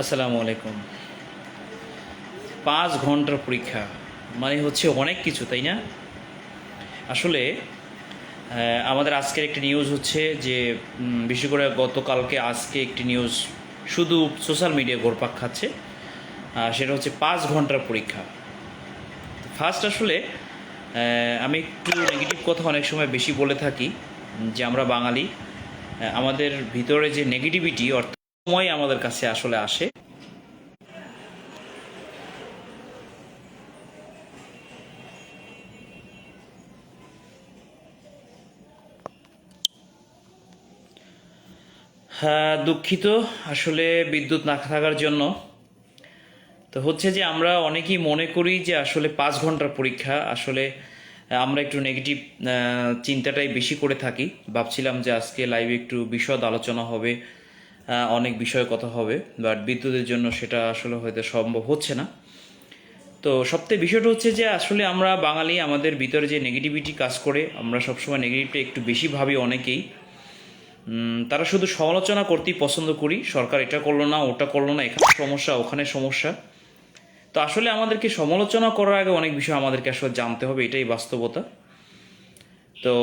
আসসালামু আলাইকুম। পাঁচ ঘণ্টার পরীক্ষা মানে হচ্ছে অনেক কিছু, তাই না? আসলে আমাদের আজকের একটি নিউজ হচ্ছে যে বিশেষ করে গতকালকে আজকে একটি নিউজ শুধু সোশ্যাল মিডিয়া ঘোরপাক খাচ্ছে সেটা হচ্ছে পাঁচ ঘণ্টার পরীক্ষা। ফার্স্ট আসলে আমি একটু নেগেটিভ কথা অনেক সময় বেশি বলে থাকি যে, আমরা বাঙালি আমাদের ভিতরে যে নেগেটিভিটি অর্থাৎ সময় আমাদের কাছে আসলে আসে। হ্যাঁ দুঃখিত। আসলে বিদ্যুৎ না থাকার জন্য। তো হচ্ছে যে আমরা অনেকেই মনে করি যে আসলে পাঁচ ঘণ্টার পরীক্ষা। আসলে আমরা একটু নেগেটিভ চিন্তাটাই বেশি করে থাকি। ভাবছিলাম যে আজকে লাইভে একটু বিশদ আলোচনা হবে। অনেক বিষয়ে কথা হবে বাট বিদ্যুতের জন্য সেটা আসলে হয়তো সম্ভব হচ্ছে না। তো সবথেকে বিষয়টা হচ্ছে যে আসলে আমরা বাঙালি, আমাদের ভিতরে যে নেগেটিভিটি কাজ করে, আমরা সবসময় নেগেটিভটা একটু বেশি ভাবি অনেকেই। তারা শুধু সমালোচনা করতেই পছন্দ করি, সরকার এটা করল না, ওটা করল না, এখানে সমস্যা, ওখানে সমস্যা। তো আসলে আমাদেরকে সমালোচনা করার আগে অনেক বিষয় আমাদেরকে আসলে জানতে হবে, এটাই বাস্তবতা। তো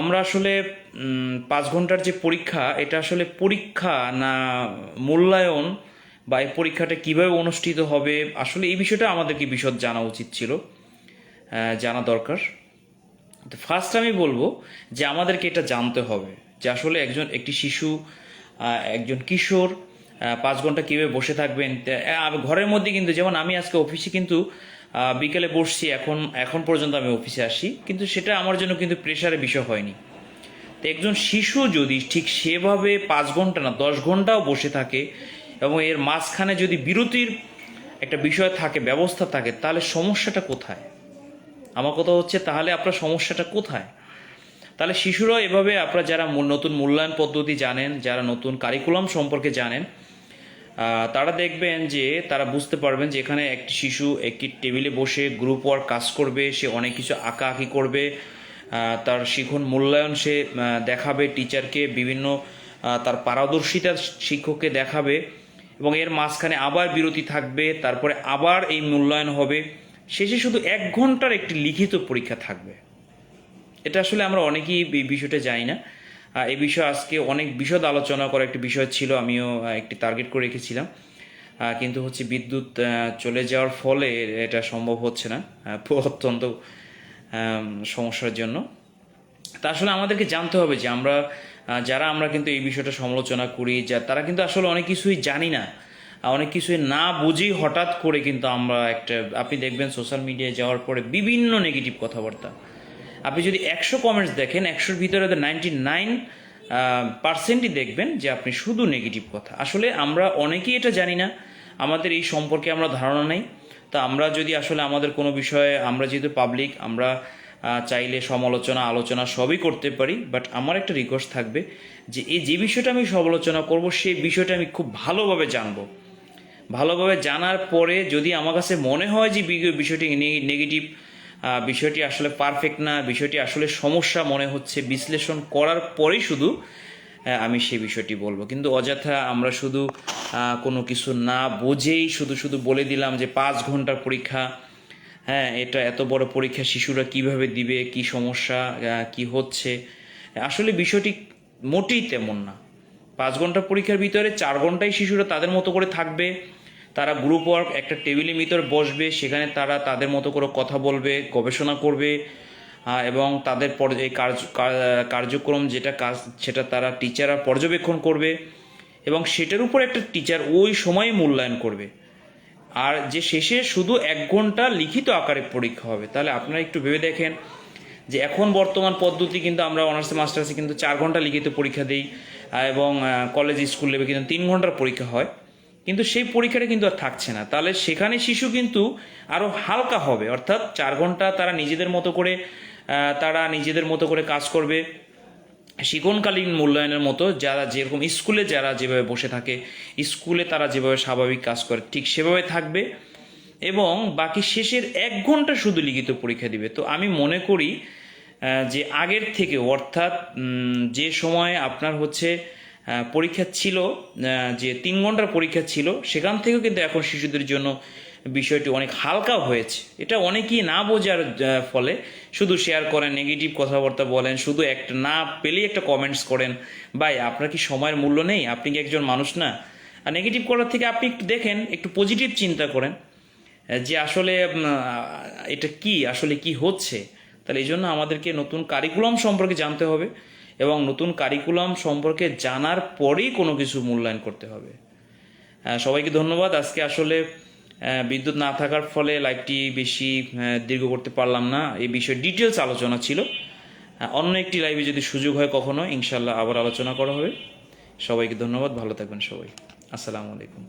আমরা আসলে পাঁচ ঘণ্টার যে পরীক্ষা, এটা আসলে পরীক্ষা না মূল্যায়ন বা এই পরীক্ষাটা কীভাবে অনুষ্ঠিত হবে, আসলে এই বিষয়টা আমাদেরকে বিশদ জানা উচিত ছিল জানা দরকার। তো ফার্স্ট আমি বলব যে আমাদেরকে এটা জানতে হবে যে আসলে একজন, একটি শিশু একজন কিশোর পাঁচ ঘণ্টা কীভাবে বসে থাকবেন ঘরের মধ্যে কিন্তু, যেমন আমি আজকে অফিসে কিন্তু বিকেলে বসছি, এখন এখন পর্যন্ত আমি অফিসে আসি। কিন্তু সেটা আমার জন্য কিন্তু প্রেশারের বিষয় হয়নি। তো একজন শিশু যদি ঠিক সেভাবে পাঁচ ঘণ্টা না, দশ ঘন্টাও বসে থাকে এবং এর মাঝখানে যদি বিরতির একটা বিষয় থাকে, ব্যবস্থা থাকে, তাহলে সমস্যাটা কোথায়? আমার কথা হচ্ছে, তাহলে আপনার সমস্যাটা কোথায়? তাহলে শিশুরা এভাবে, আপনারা যারা নতুন মূল্যায়ন পদ্ধতি জানেন, যারা নতুন কারিকুলাম সম্পর্কে জানেন তারা দেখবেন যে তারা বুঝতে পারবেন যে এখানে একটি শিশু একটি টেবিলে বসে গ্রুপ ওয়ার্ক কাজ করবে, সে অনেক কিছু আঁকা আঁকি করবে তার শিখন মূল্যায়ন সে দেখাবে টিচারকে বিভিন্ন তার পারদর্শিতা শিক্ষককে দেখাবে এবং এর মাঝখানে আবার বিরতি থাকবে, তারপরে আবার এই মূল্যায়ন হবে। শেষে শুধু এক ঘণ্টার একটি লিখিত পরীক্ষা থাকবে। এটা আসলে আমরা অনেকেই এই বিষয়টা জানি না। এই বিষয়ে আজকে অনেক বিশদ আলোচনা করার একটি বিষয় ছিল, আমিও একটি টার্গেট করে রেখেছিলাম। কিন্তু হচ্ছে বিদ্যুৎ চলে যাওয়ার ফলে এটা সম্ভব হচ্ছে না অত্যন্ত সমস্যার জন্য। তা আসলে আমাদেরকে জানতে হবে যে আমরা যারা আমরা কিন্তু এই বিষয়টা সমালোচনা করি, যা, তারা কিন্তু আসলে অনেক কিছুই জানি না। অনেক কিছুই না বুঝেই হঠাৎ করে কিন্তু আমরা একটা, আপনি দেখবেন সোশ্যাল মিডিয়ায় যাওয়ার পরে বিভিন্ন নেগেটিভ কথাবার্তা। আপনি যদি একশো কমেন্টস দেখেন, একশোর ভিতরে নাইনটি নাইন পার্সেন্টই দেখবেন যে আপনি শুধু নেগেটিভ কথা। আসলে আমরা অনেকেই এটা জানি না। আমাদের এই সম্পর্কে আমরা ধারণা নেই। তা আমরা যদি আসলে আমাদের কোনো বিষয়ে, আমরা যেহেতু পাবলিক আমরা চাইলে সমালোচনা, আলোচনা সবই করতে পারি। বাট আমার একটা রিকোয়েস্ট থাকবে যে এই যে বিষয়টা আমি সমালোচনা করব, সেই বিষয়টা আমি খুব ভালোভাবে জানব। ভালোভাবে জানার পরে যদি আমার কাছে মনে হয় যে বিষয়টি নেগেটিভ বিষয়টি আসলে পারফেক্ট না, বিষয়টি আসলে সমস্যা মনে হচ্ছে। বিশ্লেষণ করার পরেই শুধু আমি সেই বিষয়টি বলব। কিন্তু অযথা আমরা শুধু কোনো কিছু না বুঝেই শুধু শুধু বলে দিলাম যে পাঁচ ঘণ্টার পরীক্ষা হ্যাঁ এটা এত বড় পরীক্ষা, শিশুরা কীভাবে দিবে, কি সমস্যা কি হচ্ছে? আসলে বিষয়টি মোটেই তেমন না। পাঁচ ঘণ্টা পরীক্ষার ভিতরে চার ঘন্টায় শিশুরা তাদের মতো করে থাকবে। তারা গ্রুপ ওয়ার্ক একটা টেবিলের ভিতর বসবে, সেখানে তারা তাদের মতো করে কথা বলবে, গবেষণা করবে এবং তাদের এই কার্য কার্যক্রম যেটা কাজ, সেটা তারা টিচাররা পর্যবেক্ষণ করবে, এবং সেটার উপর একটা টিচার ওই সময়ে মূল্যায়ন করবে। আর যে শেষে শুধু এক ঘণ্টা লিখিত আকারে পরীক্ষা হবে, তাহলে আপনারা একটু ভেবে দেখেন যে এখন বর্তমান পদ্ধতি কিন্তু আমরা অনার্স মাস্টার্সে কিন্তু চার ঘণ্টা লিখিত পরীক্ষা দিই এবং কলেজ স্কুল লেভে কিন্তু তিন ঘণ্টার পরীক্ষা হয়। কিন্তু সেই পরীক্ষাটা কিন্তু আর থাকছে না। তাহলে সেখানে শিশু কিন্তু আরও হালকা হবে। অর্থাৎ চার ঘণ্টা তারা নিজেদের মতো করে তারা নিজেদের মতো করে কাজ করবে। শিক্ষণকালীন মূল্যায়নের মতো যারা যেরকম স্কুলে যারা যেভাবে বসে থাকে, স্কুলে তারা যেভাবে স্বাভাবিক কাজ করে, ঠিক সেভাবে থাকবে। এবং বাকি শেষের এক ঘণ্টা শুধু লিখিত পরীক্ষা দিবে। তো আমি মনে করি যে আগের থেকে অর্থাৎ যে সময় আপনার হচ্ছে পরীক্ষা ছিল যে তিন ঘণ্টার পরীক্ষা ছিল, সেখান থেকেও কিন্তু এখন শিশুদের জন্য বিষয়টি অনেক হালকা হয়েছে। এটা অনেকেই না বোঝার ফলে শুধু শেয়ার করেন নেগেটিভ কথাবার্তা বলেন, শুধু একটা না পেলেই একটা কমেন্টস করেন, ভাই, আপনার কি সময়ের মূল্য নেই? আপনি কি একজন মানুষ না? আর নেগেটিভ করার থেকে আপনি একটু দেখেন, একটু পজিটিভ চিন্তা করেন, যে আসলে এটা কি? আসলে কি হচ্ছে? তাহলে এই জন্য আমাদেরকে নতুন কারিকুলাম সম্পর্কে জানতে হবে। এবং নতুন কারিকুলাম সম্পর্কে জানার পরেই কোনো কিছু মূল্যায়ন করতে হবে। সবাইকে ধন্যবাদ। আজকে আসলে বিদ্যুৎ না থাকার ফলে লাইভটি বেশি দীর্ঘ করতে পারলাম না। এই বিষয়ে ডিটেলস আলোচনা ছিল। অন্য একটি লাইভে যদি সুযোগ হয় কখনো ইনশাল্লাহ আবার আলোচনা করা হবে। সবাইকে ধন্যবাদ। ভালো থাকবেন সবাই। আসসালামু আলাইকুম।